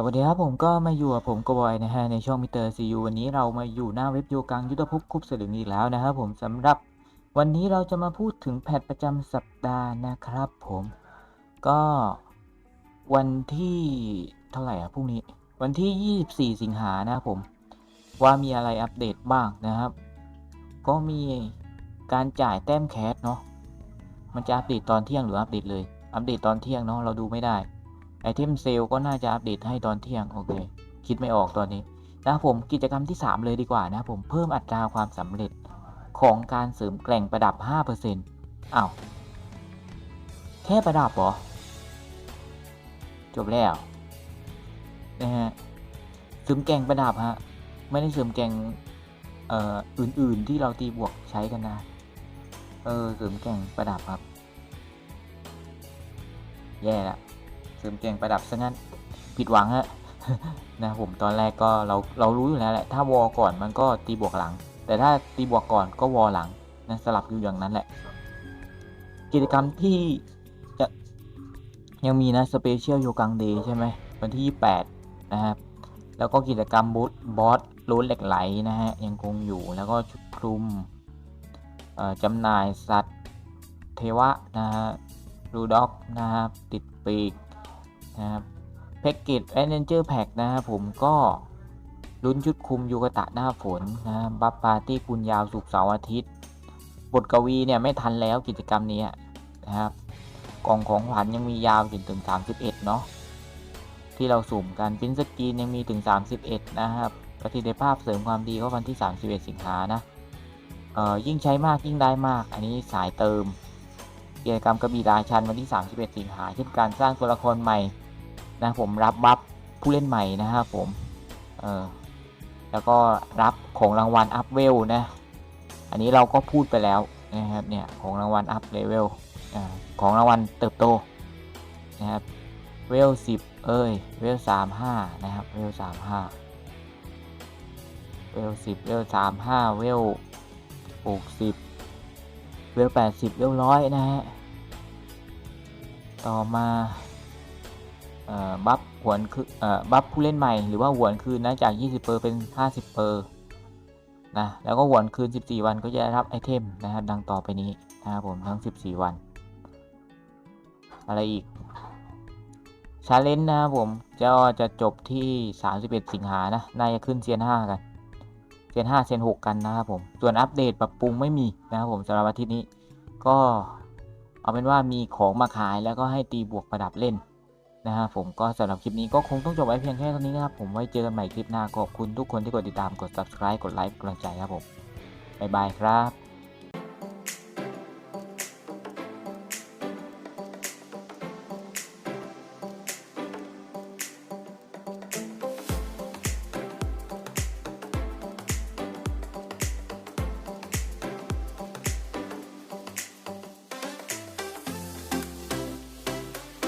สวัสดีครับผมก็มาอยู่กับผมกบอยนะฮะในช่องมิเตอร์ซียูวันนี้เรามาอยู่หน้าเว็บโยกังยุทธภพคุปสลึงอีกแล้วนะครับผมสำหรับวันนี้เราจะมาพูดถึงแพทประจำสัปดาห์นะครับผมก็วันที่เท่าไหร่อะพรุ่งนี้ วันที่ 24 สิงหานะครับผมว่ามีอะไรอัปเดตบ้างนะครับ ก็มีการจ่ายแต้มแคสเนาะมันจะอัปเดตตอนเที่ยงหรืออัปเดตเลย อัปเดตตอนเที่ยงเนาะเราดูไม่ได้ ไอเทมเซลก็น่าจะอัปเดตให้ตอนเที่ยงโอเค คิดไม่ออกตอนนี้นะครับผมกิจกรรมที่ 3 เลยดีกว่านะผมเพิ่มอัตราความสำเร็จของการเสริมแกร่งประดับ 5%อ้าวแค่ประดับเหรอ จบแล้วนะฮะเสริมแกร่งประดับฮะไม่ได้เสริมแกร่งเอ่ออื่นๆที่เราตีบวกใช้กันนะเออเสริมแกร่งประดับครับ แย่ละ เสริมเก่งประดับซะงั้นผิดหวังฮะนะผมตอนแรกก็เราเรารู้อยู่แล้วแหละถ้าวอก่อนมันก็ตีบวกหลัง แต่ถ้าตีบวกก่อนก็วอหลังนะสลับอยู่อย่างนั้นแหละ กิจกรรมที่จะยังมีนะสเปเชียลโยกังเดย์ใช่ไหมวันที่ 28 นะครับ แล้วก็กิจกรรมบูธบอสโลนเหล็กไหลนะฮะ ยังคงอยู่แล้วก็ชุดคลุมจำหน่ายสัตว์เทวะนะฮะรูด็อกนะครับติดปีก นะครับแพ็กเกจแอนเจอร์แพ็กนะครับผมก็ลุ้นชุดคุมยูกะตะหน้าฝนนะบัฟปาร์ตี้คุณยาวสุกเสาร์อาทิตย์ บทกวีเนี่ยไม่ทันแล้วกิจกรรมนี้นะครับ กล่องของขวัญยังมียาวจนถึง 31 เนาะที่เราสุ่มกันพินสกีนยังมีถึง 31 นะครับประสิทธิภาพเสริมความดีก็วันที่ 31 สิงหานะเอ่อยิ่งใช้มากยิ่งได้มาก อันนี้สายเติมกิจกรรมกระบี่ราชันวันที่ 31 สิงหาเช่นการสร้างตัวละครใหม่ นะผมรับบัฟผู้เล่นใหม่นะครับผมเออแล้วก็รับของรางวัลอัพเวลนะ อันนี้เราก็พูดไปแล้วนะครับเนี่ยของรางวัลอัพเลเวลของรางวัลเติบโตนะครับเวลสิบเอ้ยเวลสามห้านะครับเวลสามห้าเวลสิบเวลสามห้าเวลหกสิบเวลแปดสิบเวลร้อยนะฮะต่อมา บัฟหวนคือบัฟผู้เล่นใหม่หรือว่าหวนคืนนะจาก 20เปอร์เป็น 50เปอร์นะแล้วก็หวนคืน 14 วันก็จะได้รับไอเทมนะครับดังต่อไปนี้นะครับผมทั้ง 14 วัน อะไรอีกชาเลนจ์นะครับผมจะจะจบที่ 31 สิงหานะน่าจะขึ้นเซียน5กันเซียน5เซียน6กันนะครับผมส่วนอัปเดตปรับปรุงไม่มีนะครับผมสำหรับอาทิตย์นี้ ก็เอาเป็นว่ามีของมาขายแล้วก็ให้ตีบวกประดับเล่น นะฮะผมก็สำหรับคลิปนี้ก็คงต้องจบไว้เพียงแค่เท่านี้นะครับผมไว้เจอกันใหม่คลิปหน้าขอบคุณทุกคนที่กดติดตามกด subscribe กดไลค์กดกำลังใจครับผมบ๊ายบายครับ